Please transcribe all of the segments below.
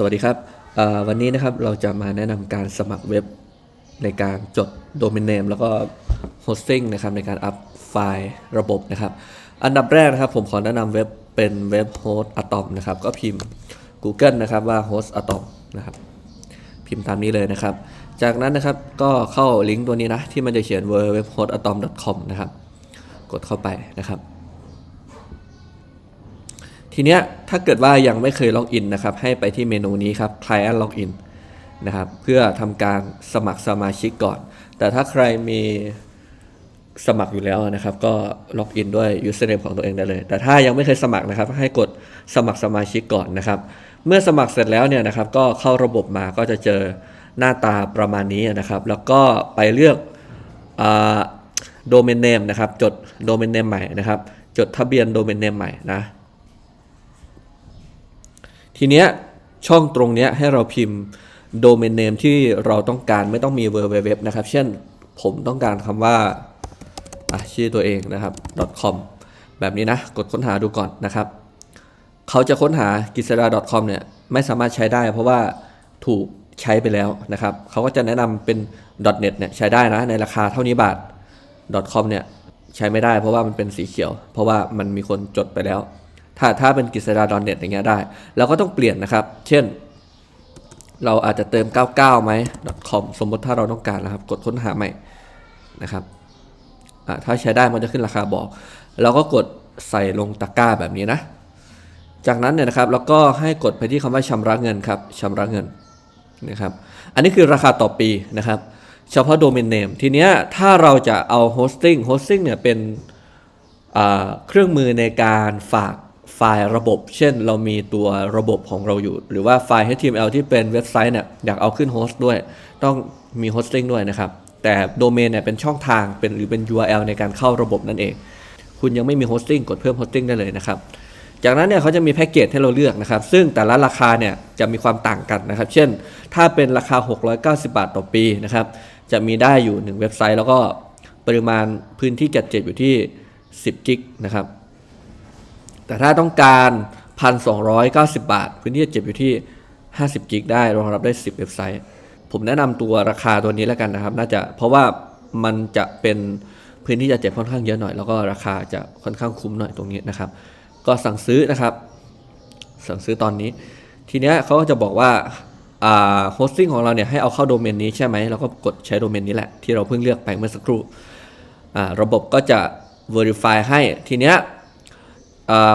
สวัสดีครับวันนี้นะครับเราจะมาแนะนำการสมัครเว็บในการจดโดเมนเนมแล้วก็โฮสติ้งนะครับในการอัพไฟล์ระบบนะครับ อันดับแรกนะครับผมขอแนะนำเว็บเป็นเว็บโฮสต์อะตอมนะครับ ก็พิมพ์ Google นะครับว่าโฮสต์อะตอมนะครับ พิมพ์ตามนี้เลยนะครับ จากนั้นนะครับก็เข้าลิงก์ตัวนี้นะ ที่มันจะเขียน www.hostatom.com นะครับ กดเข้าไปนะครับ ทีเนี้ยถ้าเกิดว่ายังไม่เคยล็อกอินนะครับ ให้ไปที่เมนูนี้ครับ Client Login นะครับ เพื่อทำการสมัครสมาชิกก่อน แต่ถ้าใครมีสมัครอยู่แล้วนะครับ ก็ล็อกอินด้วย username ของตัวเองได้เลย แต่ถ้ายังไม่เคยสมัครนะครับ ให้กดสมัครสมาชิกก่อนนะครับ เมื่อสมัครเสร็จแล้วเนี่ยนะครับ ก็เข้าระบบมาก็จะเจอหน้าตาประมาณนี้นะครับ แล้วก็ไปเลือกโดเมนเนมนะครับ จดโดเมนเนมใหม่นะครับ จดทะเบียนโดเมนเนมใหม่นะ ทีเนี้ยช่องตรงเนี้ยให้เราพิมพ์โดเมนเนมที่เราต้องการไม่ต้องมี www นะครับ เช่นผมต้องการคำว่าชื่อตัวเองนะครับ .com แบบนี้นะ กดค้นหาดูก่อนนะครับ เขาจะค้นหากิษดา .com เนี่ยไม่สามารถใช้ได้ เพราะว่าถูกใช้ไปแล้วนะครับ เขาก็จะแนะนำเป็น .net เนี่ยใช้ได้นะในราคาเท่านี้บาท .com เนี่ยใช้ไม่ได้เพราะว่ามันเป็นสีเขียว เพราะว่ามันมีคนจดไปแล้ว ถ้าถ้าเป็นกิษดา .net อย่างเงี้ยได้ เราก็ต้องเปลี่ยนนะครับ เช่น เราอาจจะเติม 99ไหม .com สมมติถ้าเราต้องการนะครับ กดค้นหาใหม่นะครับอ่าถ้าใช้ได้มันจะขึ้นราคาบอก เราก็กดใส่ลงตะกร้าแบบนี้นะ จากนั้นเนี่ยนะครับเราก็ให้กดไปที่คำว่าชำระเงินครับชำระเงินนะครับ อันนี้คือราคาต่อปีนะครับ เฉพาะโดเมนเนมทีเนี้ยถ้าเราจะเอาโฮสติ้งโฮสติ้งเนี่ยเป็นอ่าเครื่องมือในการฝาก ไฟล์ระบบ เช่น เรามีตัวระบบของเราอยู่ หรือว่าไฟล์ HTML ที่เป็นเว็บไซต์เนี่ยอยากเอาขึ้นโฮสต์ด้วย ต้องมีโฮสติ้งด้วยนะครับ แต่โดเมนเนี่ยเป็นช่องทางเป็นหรือเป็น URL ในการเข้าระบบนั่นเอง คุณยังไม่มีโฮสติ้งกดเพิ่มโฮสติ้งได้เลยนะครับจากนั้นเนี่ยเขาจะมีแพ็กเกจให้เราเลือกนะครับ ซึ่งแต่ละราคาเนี่ยจะมีความต่างกันนะครับ เช่น ถ้าเป็นราคา 690 บาทต่อปีนะครับ จะมีได้อยู่ 1 เว็บไซต์ แล้วก็ปริมาณพื้นที่จัดเก็บอยู่ที่ 10 กิกนะครับ แต่ถ้าต้องการ 1,290 บาท พื้นที่จัดเก็บอยู่ที่ 50 กิกได้รองรับได้ 10 เว็บไซต์ ผมแนะนำตัวราคาตัวนี้แล้วกันนะครับ น่าจะเพราะว่ามันจะเป็นพื้นที่จัดเก็บค่อนข้างเยอะหน่อย แล้วก็ราคาจะค่อนข้างคุ้มหน่อยตรงนี้นะครับ ก็สั่งซื้อนะครับ สั่งซื้อตอนนี้ ทีเนี้ยเขาก็จะบอกว่าโฮสติ้งของเราเนี่ยให้เอาเข้าโดเมนนี้ใช่ไหมเราก็กดใช้โดเมนนี้แหละที่เราเพิ่งเลือกไปเมื่อสักครู่ระบบก็จะ Verify ให้ทีเนี้ย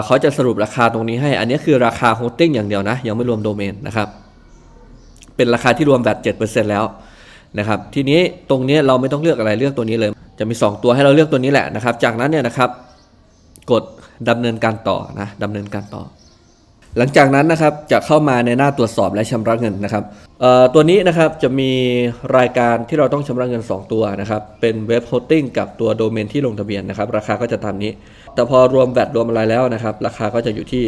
เขาจะสรุปราคาตรงนี้ให้ อันนี้คือราคาโฮสติ้งอย่างเดียวนะ ยังไม่รวมโดเมนนะครับ เป็นราคาที่รวมแบบ7%แล้วนะครับ ทีนี้ตรงนี้เราไม่ต้องเลือกอะไรเลือกตัวนี้เลย จะมี 2 ตัวให้เราเลือกตัวนี้แหละนะครับ จากนั้นเนี่ยนะครับ กดดำเนินการต่อนะดำเนินการต่อ หลังจากนั้นนะครับจะเข้ามาในหน้าตรวจสอบและชำระเงินนะครับตัวนี้นะครับจะมีรายการที่เราต้องชำระเงิน 2 ตัวนะครับเป็นเว็บโฮสติ้งกับตัวโดเมนที่ลงทะเบียนนะครับราคาก็จะตามนี้ แต่พอรวมแวดรวมอะไรแล้วนะครับราคาก็จะอยู่ที่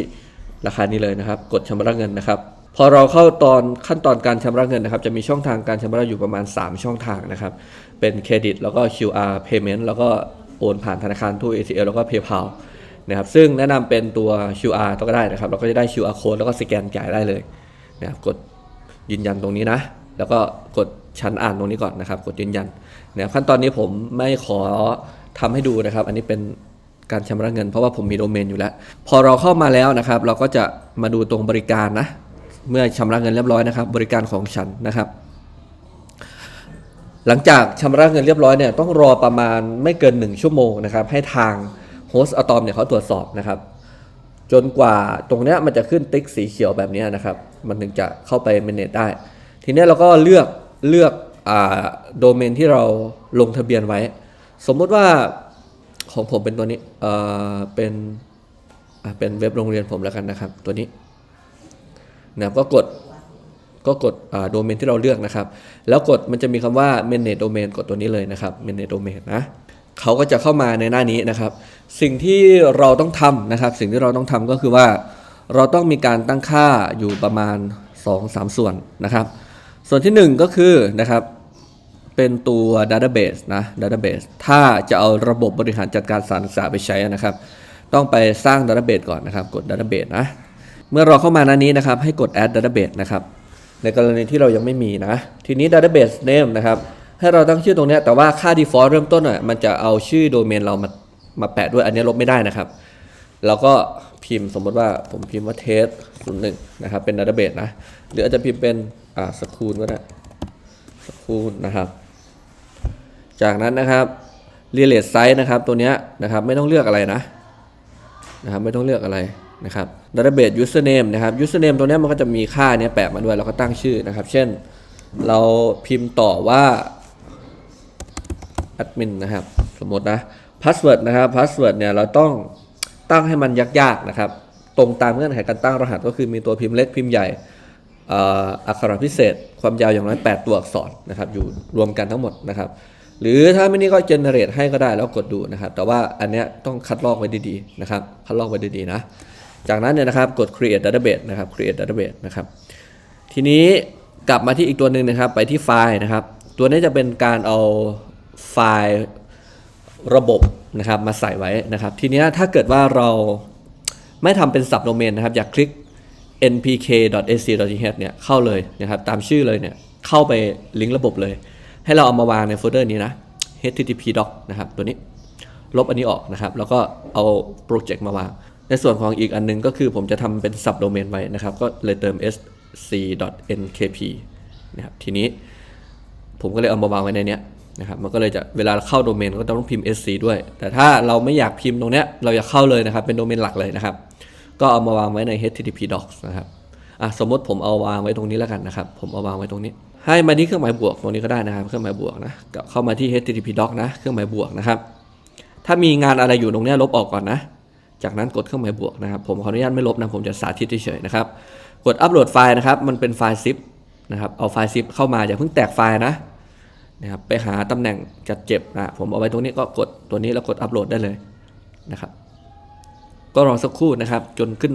ราคานี้เลยนะครับกดชำระเงินนะครับพอเราเข้าตอนขั้นตอนการชำระเงินนะครับ จะมีช่องทางการชำระอยู่ประมาณ 3 ช่องทางนะครับ เป็นเครดิตแล้วก็ QR payment แล้วก็โอนผ่านธนาคารตู้ ATL แล้วก็ PayPal นะครับซึ่งแนะนำเป็นตัว QR ก็ได้นะครับ เราก็จะได้ QR code แล้วก็สแกนจ่ายได้เลยนะครับกดยืนยันตรงนี้นะ แล้วก็กดชั้นอ่านตรงนี้ก่อนนะครับ กดยืนยันนะครับขั้นตอนนี้ผมไม่ขอทำให้ดูนะครับ อันนี้เป็นการชำระเงินเพราะว่าผมมีโดเมนอยู่แล้ว พอเราเข้ามาแล้วนะครับ เราก็จะมาดูตรงบริการนะ เมื่อชำระเงินเรียบร้อยนะครับ บริการของฉันนะครับ หลังจากชำระเงินเรียบร้อยเนี่ยต้องรอประมาณไม่เกิน 1 ชั่วโมงนะครับ ให้ทาง โฮสต์อะตอมเนี่ยเขาตรวจสอบนะครับ จนกว่าตรงเนี้ยมันจะขึ้นติ๊กสีเขียวแบบนี้นะครับ มันถึงจะเข้าไปเมนเนจได้ ทีนี้เราก็เลือกเลือกอ่าโดเมนที่เราลงทะเบียนไว้ สมมติว่าของผมเป็นตัวนี้เอ่อเป็นเป็นเว็บโรงเรียนผมแล้วกันนะครับ ตัวนี้นะครับก็กดก็กดโดเมนที่เราเลือกนะครับ แล้วกดมันจะมีคำว่า manage domain กดตัวนี้เลยนะครับ manage domain นะ เขาก็จะเข้ามาในหน้านี้นะครับ สิ่งที่เราต้องทำนะครับ สิ่งที่เราต้องทำก็คือว่า เราต้องมีการตั้งค่าอยู่ประมาณ 2-3 ส่วนนะครับ ส่วนที่ 1 ก็คือนะครับเป็นตัว database นะ database ถ้าจะเอาระบบบริหารจัดการสารศึกษาไปใช้นะครับ ต้องไปสร้าง database ก่อนนะครับ กด database นะ เมื่อเราเข้ามาหน้านี้นะครับ ให้กด add database นะครับ ในกรณีที่เรายังไม่มีนะ ทีนี้ database name นะครับ ให้เราตั้งชื่อตรงนี้แต่ว่าค่า default เริ่มต้นอะมันจะเอาชื่อโดเมนเรามามาแปะด้วยอันนี้ลบไม่ได้นะครับเราก็พิมพ์สมมติว่าผมพิมพ์ว่า test 01นย์หนึ่งนะครับเป็น database นะหรืออาจจะพิมพ์เป็นอ่าสคูลก็ได้สคูลนะครับ จากนั้นนะครับ relate size นะครับตัวนี้นะครับไม่ต้องเลือกอะไรนะนะครับไม่ต้องเลือกอะไรนะครับ database username นะครับ username ตัวนี้มันก็จะมีค่าเนี้ยแปะมาด้วยเราก็ตั้งชื่อนะครับ เช่น เราพิมพ์ต่อว่า admin นะครับ สมมตินะ password นะครับ password เนี่ยเราต้องตั้งให้มันยากๆนะครับ ตรงตามเงื่อนไขการตั้งรหัสก็คือมีตัวพิมพ์เล็กพิมพ์ใหญ่อักขระพิเศษ ความยาวอย่างน้อย 8 ตัวอักษรนะครับอยู่รวมกันทั้งหมดนะครับหรือถ้าไม่นี่ก็ generate ให้ก็ได้แล้วกดดูนะครับ แต่ว่าอันเนี้ยต้องคัดลอกไว้ดีๆนะครับ คัดลอกไว้ดีๆนะ จากนั้นเนี่ยนะครับกด create database นะครับ create database นะครับ ทีนี้กลับมาที่อีกตัวหนึ่งนะครับ ไปที่ไฟล์นะครับ ตัวนี้จะเป็นการเอา ไฟล์ระบบนะครับมาใส่ไว้นะครับ ทีนี้ถ้าเกิดว่าเราไม่ทำเป็น subdomain โดเมนนะครับ อยากคลิก npk.ac.th เนี่ยเข้าเลยนะครับ ตามชื่อเลยเนี่ยเข้าไปลิงก์ระบบเลย ให้เราเอามาวางในโฟลเดอร์นี้นะ http doc นะครับตัวนี้ลบอันนี้ออกนะครับ แล้วก็เอาโปรเจกต์มาวาง ในส่วนของอีกอันหนึงก็คือผมจะทำเป็น subdomain ไว้นะครับ ก็เลยเติม sc.nkp นะครับทีนี้ผมก็เลยเอามาวางไว้ในเนี้ย นะครับมันก็เลยจะเวลาเข้าโดเมนก็ต้องพิมพ์ sc ด้วย แต่ถ้าเราไม่อยากพิมพ์ตรงเนี้ยเราอยากเข้าเลยนะครับ เป็นโดเมนหลักเลยนะครับ ก็เอามาวางไว้ใน http docs นะครับอะสมมติผมเอาวางไว้ตรงนี้แล้วกันนะครับ ผมเอาวางไว้ตรงนี้ ให้มาที่เครื่องหมายบวกตรงนี้ก็ได้นะครับ เครื่องหมายบวกนะกเข้ามาที่ http doc นะเครื่องหมายบวกนะครับ ถ้ามีงานอะไรอยู่ตรงเนี้ยลบออกก่อนนะ จากนั้นกดเครื่องหมายบวกนะครับ ผมขออนุญาตไม่ลบนะผมจะสาธิตเฉยๆนะครับ กดอัปโหลดไฟล์นะครับ มันเป็นไฟล์ zip นะครับ เอาไฟล์ zip เข้ามาอย่าเพิ่งแตกไฟล์นะ นะครับไปหาตำแหน่งจัดเจ็บนะผมเอาไว้ตรงนี้ก็กดตัวนี้แล้วกดอัปโหลดได้เลยนะครับ ก็รอสักครู่นะครับ จนขึ้น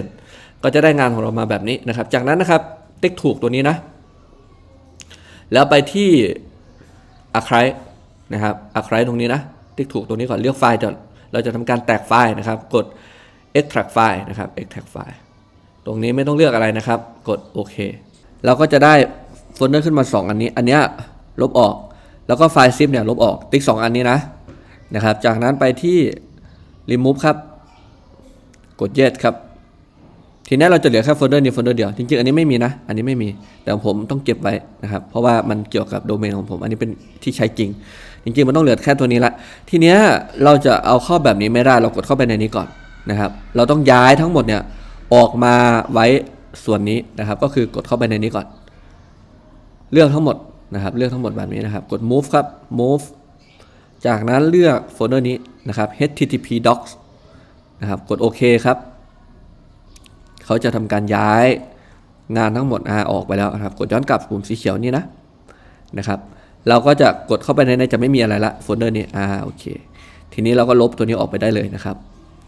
100%ก็จะได้งานของเรามาแบบนี้นะครับ จากนั้นนะครับติ๊กถูกตัวนี้นะ แล้วไปที่ archive นะครับ archive ตรงนี้นะ ติ๊กถูกตรงนี้ก่อนเลือกไฟล์จะเราจะทำการแตกไฟล์นะครับ กด extract file นะครับ extract file ตรงนี้ไม่ต้องเลือกอะไรนะครับ กดโอเคเราก็จะได้โฟลเดอร์ขึ้นมา 2 อันนี้ อันเนี้ย ลบออก แล้วก็ไฟล์ zip เนี่ยลบออกติ๊ก 2 อันนี้นะนะครับ จากนั้นไปที่ remove ครับ กด yes ครับ ทีนี้เราจะเหลือแค่โฟลเดอร์นี้โฟลเดอร์เดียว จริงๆ อันนี้ไม่มีนะ อันนี้ไม่มี แต่ผมต้องเก็บไว้นะครับ เพราะว่ามันเกี่ยวกับโดเมนของผม อันนี้เป็นที่ใช้จริง จริงๆ มันต้องเหลือแค่ตัวนี้ละ ทีเนี้ยเราจะเอาเข้าแบบนี้ไม่ได้ เรากดเข้าไปในนี้ก่อนนะครับ เราต้องย้ายทั้งหมดเนี่ยออกมาไว้ส่วนนี้นะครับ ก็คือกดเข้าไปในนี้ก่อนเลือกทั้งหมด นะครับเลือกทั้งหมดแบบนี้นะครับกด move ครับ move จากนั้นเลือกโฟลเดอร์นี้นะครับ http docs นะครับกดโอเคครับ เขาจะทำการย้ายงานทั้งหมดอ่าออกไปแล้วนะครับ กดย้อนกลับปุ่มสีเขียวนี่นะนะครับ เราก็จะกดเข้าไปในในจะไม่มีอะไรละโฟลเดอร์นี้อ่าโอเค ทีนี้เราก็ลบตัวนี้ออกไปได้เลยนะครับ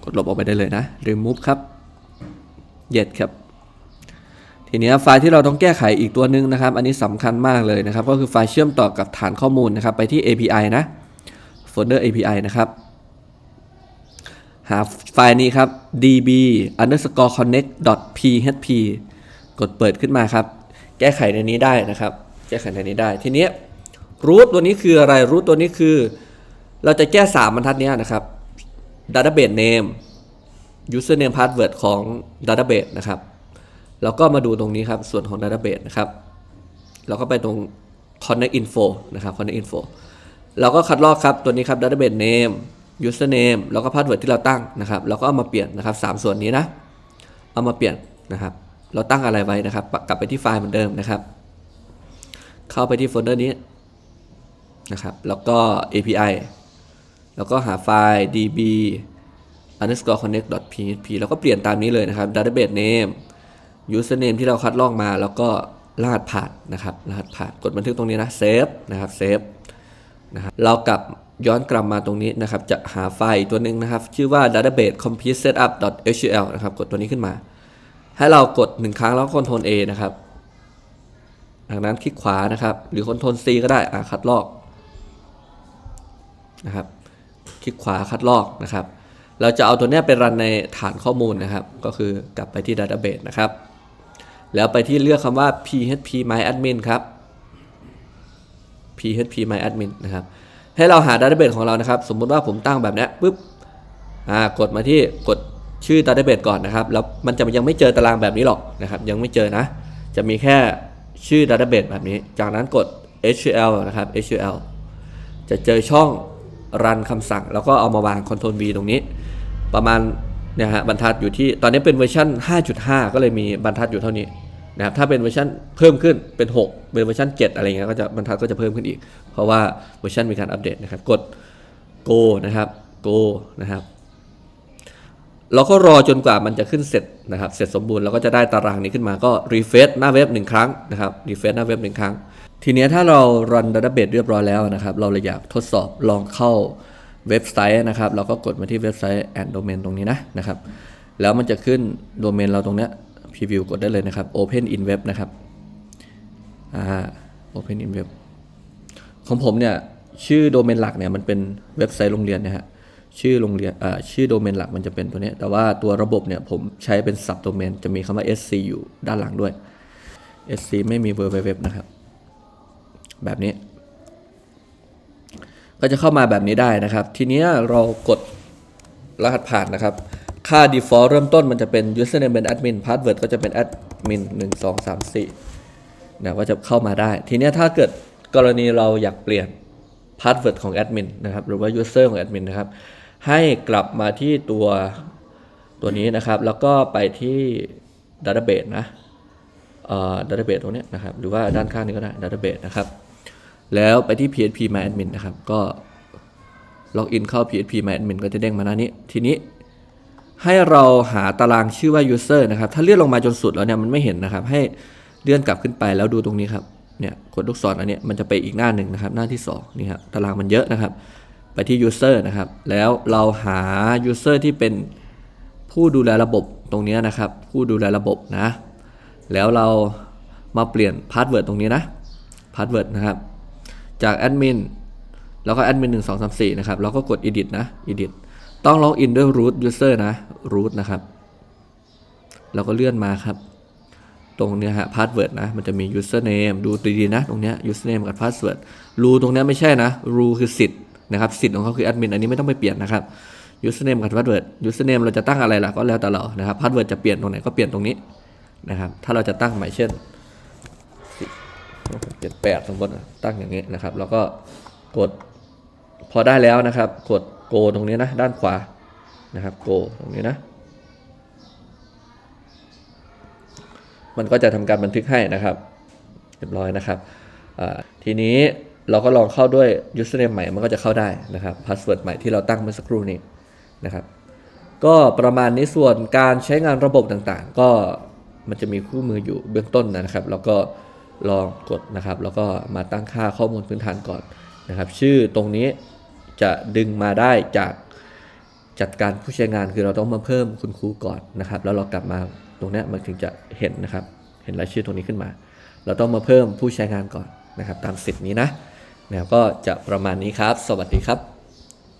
กดลบออกไปได้เลยนะ remove ครับ yes ครับ ทีนี้ไฟล์ที่เราต้องแก้ไขอีกตัวหนึ่งนะครับ อันนี้สำคัญมากเลยนะครับ ก็คือไฟล์เชื่อมต่อกับฐานข้อมูลนะครับ ไปที่ API นะโฟลเดอร์ API นะครับ หาไฟล์นี้ครับ db underscore connect php กดเปิดขึ้นมาครับ แก้ไขในนี้ได้นะครับ แก้ไขในนี้ได้ ทีนี้ย root ตัวนี้คืออะไร root ตัวนี้คือ เราจะแก้ 3 บรรทัดนี้นะครับ database name username password ของ database นะครับ แล้วก็มาดูตรงนี้ครับ ส่วนของ database นะครับ เราก็ไปตรง connect info นะครับ connect info เราก็คัดลอกครับตัวนี้ครับ database name username แล้วก็ password ที่เราตั้งนะครับ เราก็เอามาเปลี่ยนนะครับสามส่วนนี้นะ เอามาเปลี่ยนนะครับ เราตั้งอะไรไว้นะครับ กลับไปที่ไฟล์เหมือนเดิมนะครับ เข้าไปที่โฟลเดอร์นี้นะครับ แล้วก็ API แล้วก็หาไฟล์ db underscore connect php แล้วก็เปลี่ยนตามนี้เลยนะครับ database name username ที่เราคัดลอกมา แล้วก็รหัสผ่านนะครับรหัสผ่านกดบันทึกตรงนี้นะ save นะครับ save นะครับเรากลับย้อนกลับมาตรงนี้นะครับ จะหาไฟล์ตัวหนึ่งนะครับ ชื่อว่า database complete setup html นะครับ กดตัวนี้ขึ้นมา ให้เรากดหนึ่งครั้งแล้วคอนโทรล A นะครับจากนั้นคลิกขวานะครับ หรือคอนโทรล C ก็ได้อ่าคัดลอกนะครับ คลิกขวาคัดลอกนะครับ เราจะเอาตัวนี้ไปรันในฐานข้อมูลนะครับ ก็คือกลับไปที่ Database นะครับ แล้วไปที่เลือกคำว่า php my admin ครับ php my admin นะครับ ให้เราหา Database ของเรานะครับ สมมติว่าผมตั้งแบบนี้ปุ๊บอ่ากดมาที่กดชื่อ Database ก่อนนะครับ แล้วมันจะยังไม่เจอตารางแบบนี้หรอกนะครับ ยังไม่เจอนะ จะมีแค่ชื่อ Database แบบนี้ จากนั้นกด SQL นะครับ SQL จะเจอช่องรันคำสั่ง แล้วก็เอามาวาง Ctrl V ตรงนี้ ประมาณเนี่ยฮะบรรทัดอยู่ที่ตอนนี้เป็นเวอร์ชัน5.5 ก็เลยมีบรรทัดอยู่เท่านี้ นะครับถ้าเป็นเวอร์ชันเพิ่มขึ้นเป็น 6 เป็นเวอร์ชัน7 อะไรเงี้ยก็จะบรรทัดก็จะเพิ่มขึ้นอีก เพราะว่าเวอร์ชันมีการอัปเดตนะครับ กด go นะครับ go นะครับเราก็รอจนกว่ามันจะขึ้นเสร็จนะครับ เสร็จสมบูรณ์เราก็จะได้ตารางนี้ขึ้นมาก็รีเฟซหน้าเว็บหนึ่งครั้งนะครับรีเฟซหน้าเว็บหนึ่งครั้ง ทีนี้ถ้าเรารันดัตเตอร์เบสเรียบร้อยแล้วนะครับ เราเลยอยากทดสอบลองเข้าเว็บไซต์นะครับ เราก็กดมาที่เว็บไซต์ and domain ตรงนี้นะนะครับ แล้วมันจะขึ้นโดเมนเราตรงเนี้ย พรีวิวกดได้เลยนะครับ open in web นะครับอ่า open in web ของผมเนี่ยชื่อโดเมนหลักเนี่ยมันเป็นเว็บไซต์โรงเรียนนะฮะชื่อโรงเรียนอ่าชื่อโดเมนหลักมันจะเป็นตัวนี้ แต่ว่าตัวระบบเนี่ยผมใช้เป็นซับโดเมนจะมีคำว่า sc อยู่ด้านหลังด้วย sc ไม่มี www นะครับ แบบนี้ ก็จะเข้ามาแบบนี้ได้นะครับ ทีนี้เรากดรหัสผ่านนะครับ ค่า default เริ่มต้นมันจะเป็น username เป็น admin password ก็จะเป็น admin 1 2 3 4นะก็จะเข้ามาได้ ทีนี้ถ้าเกิดกรณีเราอยากเปลี่ยน password ของ admin นะครับ หรือว่า user ของ admin นะครับ ให้กลับมาที่ตัวตัวนี้นะครับ แล้วก็ไปที่ database นะเอ่อ database ตรงนี้นะครับ หรือว่าด้านข้างนี้ก็ได้ database นะครับ แล้วไปที่ php my admin นะครับ ก็ล็อกอินเข้า php my admin ก็จะเด้งมาหน้านี้ ทีนี้ ให้เราหาตารางชื่อว่า user นะครับ ถ้าเลื่อนลงมาจนสุดแล้วเนี่ยมันไม่เห็นนะครับ ให้เลื่อนกลับขึ้นไปแล้วดูตรงนี้ครับ เนี่ยกดลูกศรอันนี้มันจะไปอีกหน้าหนึ่งนะครับ หน้าที่สองนี่ครับตารางมันเยอะนะครับ ไปที่ user นะครับ แล้วเราหา user ที่เป็นผู้ดูแลระบบตรงนี้นะครับ ผู้ดูแลระบบนะ แล้วเรามาเปลี่ยนพาสเวิร์ดตรงนี้นะ พาสเวิร์ดนะครับ จากแอดมินแล้วก็แอดมินหนึ่งสองสามสี่นะครับแล้วก็กด edit นะ edit ต้องล็อกอินด้วย root user นะ root นะครับแล้วก็เลื่อนมาครับ ตรงเนี้ยฮะ password นะ มันจะมี username ดูดีๆนะ ตรงเนี้ย username กับ password รูตรงเนี้ยไม่ใช่นะรูคือสิทธิ์นะครับ สิทธิ์ของเขาคือ admin อันนี้ไม่ต้องไปเปลี่ยนนะครับ username กับ password username เราจะตั้งอะไรล่ะก็แล้วแต่เรานะครับ password จะเปลี่ยนตรงไหนก็เปลี่ยนตรงนี้นะครับ ถ้าเราจะตั้งใหม่เช่นเจ็ดแปดสมมตินตั้งอย่างนี้นะครับ แล้วก็กดพอได้แล้วนะครับ กด โกตรงนี้นะ ด้านขวานะครับโกตรงนี้นะ มันก็จะทำการบันทึกให้นะครับเรียบร้อยนะครับทีนี้เราก็ลองเข้าด้วย username ใหม่มันก็จะเข้าได้นะครับ password ใหม่ที่เราตั้งเมื่อสักครู่นี้นะครับก็ประมาณนี้ส่วนการใช้งานระบบต่างๆ ก็มันจะมีคู่มืออยู่เบื้องต้นนะครับ แล้วก็ลองกดนะครับ แล้วก็มาตั้งค่าข้อมูลพื้นฐานก่อนนะครับ ชื่อตรงนี้ จะดึงมาได้จากจัดการผู้ใช้งานคือเราต้องมาเพิ่มคุณครูก่อนนะครับ แล้วเรากลับมาตรงนี้มันถึงจะเห็นนะครับ เห็นรายชื่อตรงนี้ขึ้นมา เราต้องมาเพิ่มผู้ใช้งานก่อนนะครับ ตามสิทธิ์นี้นะนะครับก็จะประมาณนี้ครับ สวัสดีครับ